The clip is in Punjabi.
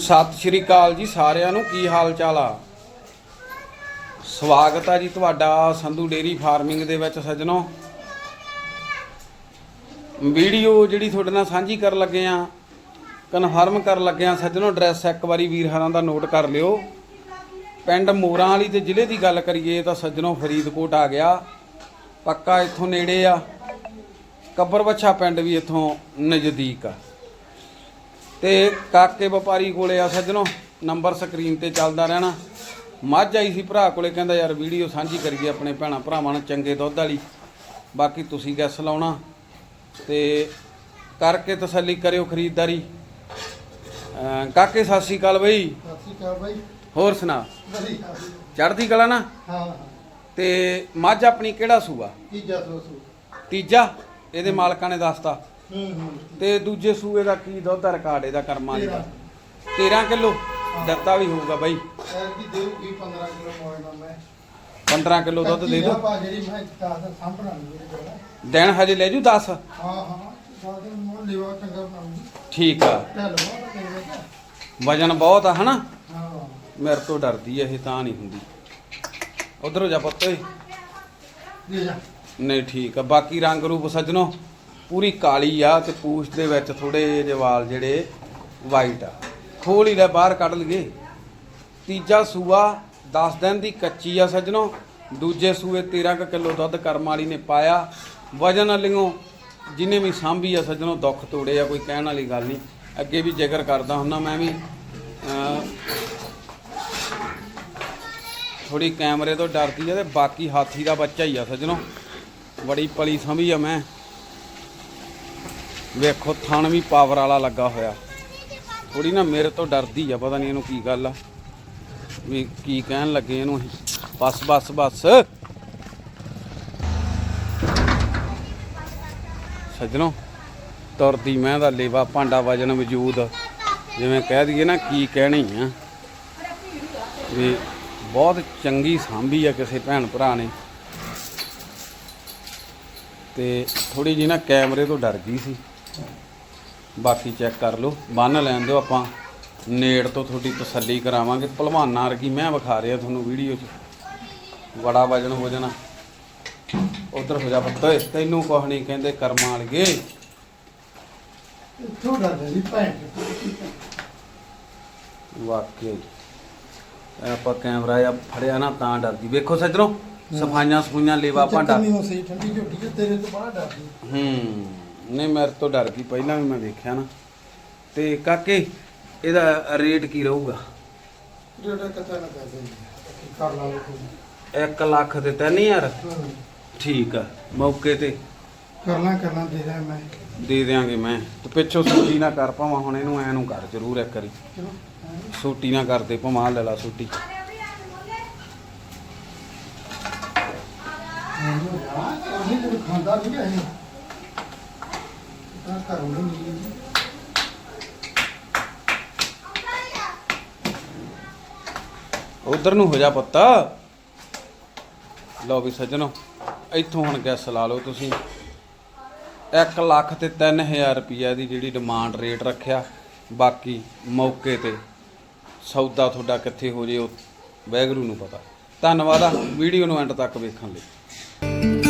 ਸਤਿ ਸ਼੍ਰੀ ਅਕਾਲ ਜੀ ਸਾਰਿਆਂ ਨੂੰ, ਕੀ ਹਾਲ ਚਾਲ ਆ? ਸਵਾਗਤ ਆ ਜੀ ਤੁਹਾਡਾ ਸੰਧੂ ਡੇਰੀ ਫਾਰਮਿੰਗ ਦੇ ਵਿੱਚ ਸੱਜਣੋ। ਵੀਡੀਓ ਜਿਹੜੀ ਤੁਹਾਡੇ ਨਾਲ ਸਾਂਝੀ ਕਰਨ ਲੱਗੇ ਆ, ਕਨਫਰਮ ਕਰਨ ਲੱਗੇ ਆ, ਸੱਜਣੋ, ਐਡਰੈਸ ਇੱਕ ਵਾਰੀ ਵੀਰ ਹਰਾਂ ਦਾ ਨੋਟ ਕਰ ਲਿਓ। ਪਿੰਡ ਮੋਰਾਂ ਵਾਲੀ ਤੇ ਜ਼ਿਲ੍ਹੇ ਦੀ ਗੱਲ ਕਰੀਏ ਤਾਂ ਸੱਜਣੋ ਫਰੀਦਕੋਟ ਆ ਗਿਆ। ਪੱਕਾ ਇੱਥੋਂ ਨੇੜੇ ਆ। ਕੱਬਰ ਬੱਛਾ ਪਿੰਡ ਵੀ ਇੱਥੋਂ ਨਜ਼ਦੀਕ ਆ। ਤੇ ਕਾਕੇ ਵਪਾਰੀ ਕੋਲੇ ਆ ਸੱਜਣੋ ਨੰਬਰ ਸਕਰੀਨ ਤੇ ਚੱਲਦਾ ਰਹਿਣਾ। ਮੱਝ ਆਈ ਸੀ ਭਰਾ ਕੋਲੇ ਕਹਿੰਦਾ ਯਾਰ ਵੀਡੀਓ ਸਾਂਝੀ ਕਰੀਏ ਆਪਣੇ ਭੈਣਾ ਭਰਾਵਾਂ ਨਾਲ ਚੰਗੇ ਦੁੱਧ ਵਾਲੀ। ਬਾਕੀ ਤੁਸੀਂ ਗੈਸ ਲਾਉਣਾ ਤੇ ਕਰਕੇ ਤਸੱਲੀ ਕਰਿਓ ਖਰੀਦਦਾਰੀ। ਕਾਕੇ ਸਤਿ ਸ਼੍ਰੀ ਅਕਾਲ ਬਈ। ਸਤਿ ਸ਼੍ਰੀ ਅਕਾਲ ਬਾਈ। ਹੋਰ ਸੁਣਾ? ਵਧੀਆ ਚੜ੍ਹਦੀ ਕਲਾ ਨਾ? ਹਾਂ ਤੇ ਮੱਝ ਆਪਣੀ ਕਿਹੜਾ ਸੂਆ? ਤੀਜਾ ਸੋਸੂ ਤੀਜਾ? ਇਹਦੇ ਮਾਲਕਾਂ ਨੇ ਦੱਸਤਾ। ਹੂੰ ਹੂੰ। ਤੇ ਦੂਜੇ ਸੂਏ ਦਾ ਕੀ ਦੁੱਧ ਦਾ ਰਿਕਾਰਡ ਇਹਦਾ ਕਰਮਾਂ ਦੀ ਦਾ। 13 ਕਿਲੋ? ਦਿੱਤਾ ਵੀ ਹੋਊਗਾ ਬਾਈ। ਐਰ ਕੀ ਦੇਊਗੀ 15 ਕਿਲੋ ਮੋੜ ਦਾ ਮੈਂ। 15 ਕਿਲੋ ਦੁੱਧ ਦੇ ਦੋ ਜਿਹੜੀ ਮੈਂ ਸਾਂਭਣਾ ਨਹੀਂ ਦਿਨ ਹਜੇ ਲੈ ਜੂ 10 ਹਾਂ ਹਾਂ। ਸਾਡੇ ਮੋੜ ਲਿਵਾ ਚੰਗਾ ਬਣਾਉਂਗੀ। ਠੀਕ ਆ। ਚੱਲ ਮੋੜ ਵਜਨ ਬਹੁਤ ਆ ਹਨਾ? ਹਾਂ। ਮੇਰੇ ਤੋਂ ਡਰਦੀ ਆ ਇਹ ਤਾਂ ਨਹੀਂ ਹੁੰਦੀ। ਉਧਰੋਂ ਜਾ ਪੁੱਤ ਓਏ। ਦੇ ਜਾ। ਨਹੀਂ ਠੀਕ ਆ। ਬਾਕੀ ਰੰਗ ਰੂਪ ਸੱਜਣੋ। ਪੂਰੀ ਕਾਲੀ ਆ ਤੇ ਪੂਛ ਦੇ ਵਿੱਚ ਥੋੜੇ ਜਿਹੇ ਵਾਲ ਜਿਹੜੇ ਵਾਈਟ ਆ। ਖੋਲ ਹੀ ਲੈ ਬਾਹਰ ਕੱਢ ਲਈਏ। ਤੀਜਾ ਸੂਆ 10 ਦਿਨ ਦੀ ਕੱਚੀ ਆ ਸੱਜਣੋ। ਦੂਜੇ ਸੂਏ 13 ਕੁ ਕਿਲੋ ਦੁੱਧ ਕਰਮ ਵਾਲੀ ਨੇ ਪਾਇਆ। ਵਜਨ ਵਾਲੀਓ ਜਿਹਨੇ ਵੀ ਸਾਂਭੀ ਆ ਸੱਜਣੋ ਦੁੱਖ ਤੋੜੇ ਆ ਕੋਈ ਕਹਿਣ ਵਾਲੀ ਗੱਲ ਨਹੀਂ। ਅੱਗੇ ਵੀ ਜ਼ਿਕਰ ਕਰਦਾ ਹੁੰਦਾ ਮੈਂ ਵੀ ਅਹ, ਥੋੜੀ ਕੈਮਰੇ ਤੋਂ ਡਰਦੀ ਆ ਤੇ ਬਾਕੀ ਹਾਥੀ ਦਾ ਬੱਚਾ ਹੀ ਆ ਸੱਜਣੋ। ਬੜੀ ਪਲੀ ਸਮਝੀ ਆ ਮੈਂ। ਵੇਖੋ, ਥਣ ਵੀ ਪਾਵਰ ਵਾਲਾ ਲੱਗਾ ਹੋਇਆ। ਥੋੜੀ ਨਾ ਮੇਰੇ ਤੋਂ ਡਰਦੀ ਆ, ਪਤਾ ਨਹੀਂ ਇਹਨੂੰ ਕੀ ਗੱਲ ਆ। ਵੀ ਕੀ ਕਹਿਣ ਲੱਗੇ ਇਹਨੂੰ ਅਸੀਂ। ਬਸ ਬਸ ਬਸ। ਸੱਜਣੋ, ਤੁਰਦੀ ਮੈਂ ਦਾ ਲੇਵਾ ਭਾਂਡਾ ਵਜਨ ਵਜੂਦ। ਜਿਵੇਂ ਕਹਿ ਦਈਏ ਨਾ ਕੀ ਕਹਿਣੀ ਆ। ਵੀ ਬਹੁਤ ਚੰਗੀ ਸਾਂਭੀ ਆ ਕਿਸੇ ਭੈਣ ਭਰਾ ਨੇ। ਤੇ ਥੋੜੀ ਜੀ ਨਾ ਕੈਮਰੇ ਤੋਂ ਡਰ ਗਈ ਸੀ। ਬਾਕੀ ਚੈੱਕ ਕਰ ਲਓ। ਬੰਨ ਲੈਣ ਦਿਓ ਆਪਾਂ। ਨੇੜ ਤੋਂ ਤੁਹਾਡੀ ਤਸੱਲੀ ਕਰਾਵਾਂਗੇ। ਭਲਵਾਨਾਂ ਵਰਗੀ ਮੈਂ ਵਿਖਾ ਰਿਹਾ ਤੁਹਾਨੂੰ ਵੀਡੀਓ 'ਚ। ਬੜਾ ਵਜਨ ਹੋ ਜਾਣਾ। ਉਧਰ ਹੋ ਜਾ ਪੁੱਤ ਓਏ ਤੈਨੂੰ ਕੁਛ ਨਹੀਂ ਕਹਿੰਦੇ ਕਰਮਾਂ ਵਾਲੀਏ। ਡਰ ਜੀ। ਭੈਣ ਇਹ ਆਪਾਂ ਕੈਮਰਾ ਆ ਫੜਿਆ ਨਾ ਤਾਂ ਡਰਦੀ। ਵੇਖੋ ਸੱਜਣੋ ਸਫਾਈਆਂ ਸਫੂਈਆਂ ਲੇਵਾ ਭਾਂਡਾ। ਨਹੀਂ ਹੋ ਸਹੀ ਠੰਡੀ ਝੋਟੀ ਤੇਰੇ ਤੋਂ ਬੜਾ ਡਰਦੀ। ਹੂੰ। ਨਹੀਂ ਮੇਰੇ ਤੋਂ ਡਰ ਗਈ। ਪਹਿਲਾਂ ਵੀ ਮੈਂ ਵੇਖਿਆ ਨਾ। ਤੇ ਕਾਕੇ ਇਹਦਾ ਰੇਟ ਕੀ ਰਹੂਗਾ? ਜਿਹੜਾ ਕਥਾ ਨਾ ਕਰ ਦੇ ਕਰ ਲਾਂਗੇ ਕੋਈ 1 ਲੱਖ ਤੇ 3000 ਹਾਂ। ਠੀਕ ਆ ਮੌਕੇ ਤੇ। ਕਰਨਾ ਕਰਨਾ ਦੇ ਰਿਹਾ ਮੈਂ। ਦੇ ਦਿਆਂਗੇ ਮੈਂ। ਤੇ ਪਿੱਛੋਂ ਸੂਟੀ ਨਾ ਕਰ ਪਾਵਾਂ ਹੁਣ ਇਹਨੂੰ ਐ ਨੂੰ ਕਰ ਜ਼ਰੂਰ ਇੱਕ ਵਾਰੀ। ਚਲੋ ਸੂਟੀ ਨਾ ਕਰਦੇ ਭਮਾ ਲੈ ਲਾ ਸੂਟੀ। ਉਹਨੇ ਤੈਨੂੰ ਖਾਂਦਾ ਨਹੀਂ ਹੈ ਤਾਂ ਕਰੂੰਗਾ ਨਹੀਂ ਉਧਰ ਨੂੰ ਹੋ ਜਾ ਪੁੱਤ। ਲਓ ਵੀ ਸੱਜਣੋ, ਇੱਥੋਂ ਹੁਣ ਗੈਸ ਲਾ ਲਓ ਤੁਸੀਂ। 1 ਲੱਖ ਤੇ 3000 ਰੁਪਈਆ ਦੀ ਜਿਹੜੀ ਡਿਮਾਂਡ ਰੇਟ ਰੱਖਿਆ, ਬਾਕੀ ਮੌਕੇ ਤੇ ਸੌਦਾ ਤੁਹਾਡਾ ਕਿੱਥੇ ਹੋ ਜੇ ਉਹ ਵੈਗਰੂ ਨੂੰ ਪਤਾ। ਧੰਨਵਾਦ ਆ, ਵੀਡੀਓ ਨੂੰ ਐਂਡ ਤੱਕ ਵੇਖਣ ਲਈ।